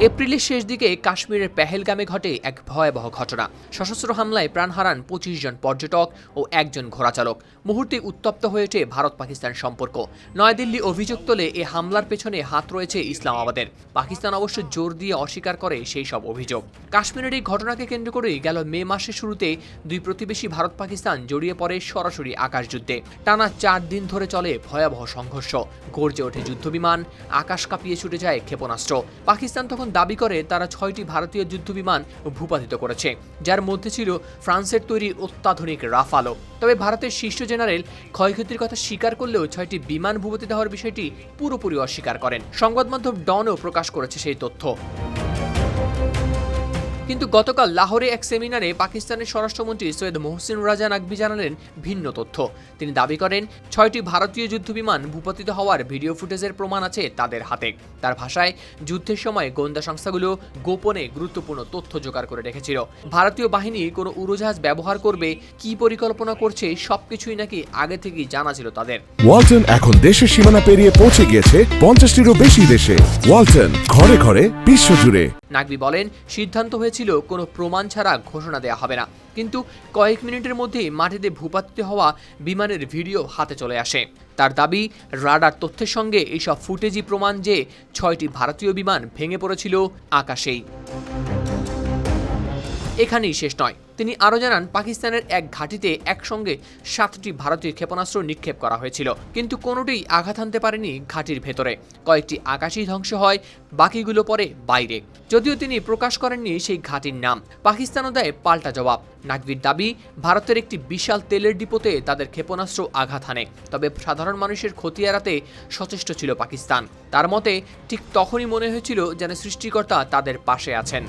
এপ্রিলের শেষ দিকে কাশ্মীরের পেহেলগামে ঘটে এক ভয়াবহ ঘটনা। সশস্ত্র হামলায় প্রাণ হারান পঁচিশ জন পর্যটক ও একজন ঘোড়াচালক। মুহূর্তে উত্তপ্ত হয়ে ওঠে ভারত পাকিস্তান সম্পর্ক। নয়াদিল্লি অভিযোগ তোলে এ হামলার পেছনে হাত রয়েছে ইসলামাবাদের। পাকিস্তান অবশ্য জোর দিয়ে অস্বীকার করে সেই সব অভিযোগ। কাশ্মীরের এই ঘটনাকে কেন্দ্র করেই গেল মে মাসের শুরুতে দুই প্রতিবেশী ভারত পাকিস্তান জড়িয়ে পড়ে সরাসরি আকাশযুদ্ধে টানা চার দিন ধরে চলে ভয়াবহ সংঘর্ষ। গর্জে ওঠে যুদ্ধবিমান, আকাশ কাঁপিয়ে ছুটে যায় ক্ষেপণাস্ত্র। পাকিস্তান তখন দাবি করে তারা ছয়টি ভারতীয় যুদ্ধবিমান ভূপাতিত করেছে, যার মধ্যে ছিল ফ্রান্সের তৈরি অত্যাধুনিক রাফালো তবে ভারতের শীর্ষ জেনারেল ক্ষয়ক্ষতির কথা স্বীকার করলেও ছয়টি বিমান ভূপাতিত হওয়ার বিষয়টি পুরোপুরি অস্বীকার করেন। সংবাদ মাধ্যম ডনও প্রকাশ করেছে সেই তথ্য। কিন্তু গতকাল লাহোরে এক সেমিনারে পাকিস্তানের স্বরাষ্ট্রমন্ত্রী সৈয়দ মোহসিন রাজা নাকভি জানালেন ভিন্ন তথ্য। তিনি দাবি করেন, ছয়টি ভারতীয় যুদ্ধবিমান ভূপতিত হওয়ার ভিডিও ফুটেজের প্রমাণ আছে তাদের হাতে। তার ভাষায়, যুদ্ধের সময় গোয়েন্দা সংস্থাগুলো গোপনে গুরুত্বপূর্ণ তথ্য জোগাড় করে রেখেছিল। ভারতীয় বাহিনী কোনো উড়োজাহাজ ব্যবহার করবে, কি পরিকল্পনা করছে, সবকিছুই নাকি আগে থেকেই জানা ছিল তাদের। ওয়ালটন এখন দেশের সীমানা পেরিয়ে পৌঁছে গিয়েছে পঞ্চাশটিরও বেশি দেশে। ওয়ালটন ঘরে ঘরে বিশ্বজুড়ে। নাকবি বলেন, সিদ্ধান্ত হয়েছিল কোনো প্রমাণ ছাড়া ঘোষণা দেওয়া হবে না। কিন্তু কয়েক মিনিটের মধ্যেই মাটিতে ভূপাতিত হওয়া বিমানের ভিডিও হাতে চলে আসে। তার দাবি, রাডার তথ্যের সঙ্গে এইসব ফুটেজই প্রমাণ যে ছয়টি ভারতীয় বিমান ভেঙে পড়েছিল আকাশেই। এখানেই শেষ নয়। তিনি আরও জানান, পাকিস্তানের এক ঘাঁটিতে একসঙ্গে সাতটি ভারতীয় ক্ষেপণাস্ত্র নিক্ষেপ করা হয়েছিল, কিন্তু কোনোটিই আঘাত হানতে পারেনি ঘাঁটির ভেতরে। কয়েকটি আকাশই ধ্বংস হয়, বাকিগুলো পরে বাইরে। যদিও তিনি প্রকাশ করেননি সেই ঘাঁটির নাম, পাকিস্তানও দেয় পাল্টা জবাব। নাকভির দাবি, ভারতের একটি বিশাল তেলের ডিপোতে তাদের ক্ষেপণাস্ত্র আঘাত হানে, তবে সাধারণ মানুষের ক্ষতি এড়াতে সচেষ্ট ছিল পাকিস্তান। তার মতে, ঠিক তখনই মনে হয়েছিল যেন সৃষ্টিকর্তা তাদের পাশে আছেন।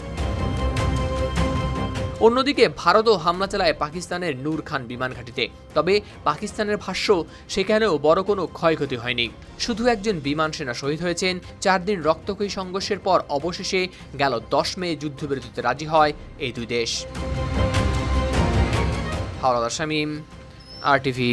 অন্যদিকে ভারতও হামলা চালায় পাকিস্তানের নূর খান বিমান ঘাঁটিতে। তবে পাকিস্তানের ভাষ্য, সেখানেও বড় কোনো ক্ষয়ক্ষতি হয়নি। শুধু একজন বিমান সেনা শহীদ হয়েছেন, চার দিন রক্তক্ষয়ী সংঘর্ষের পর অবশেষে গেল দশ মে যুদ্ধবিরতিতে রাজি হয় এই দুই দেশ। হাওড়া শামীম, আর টিভি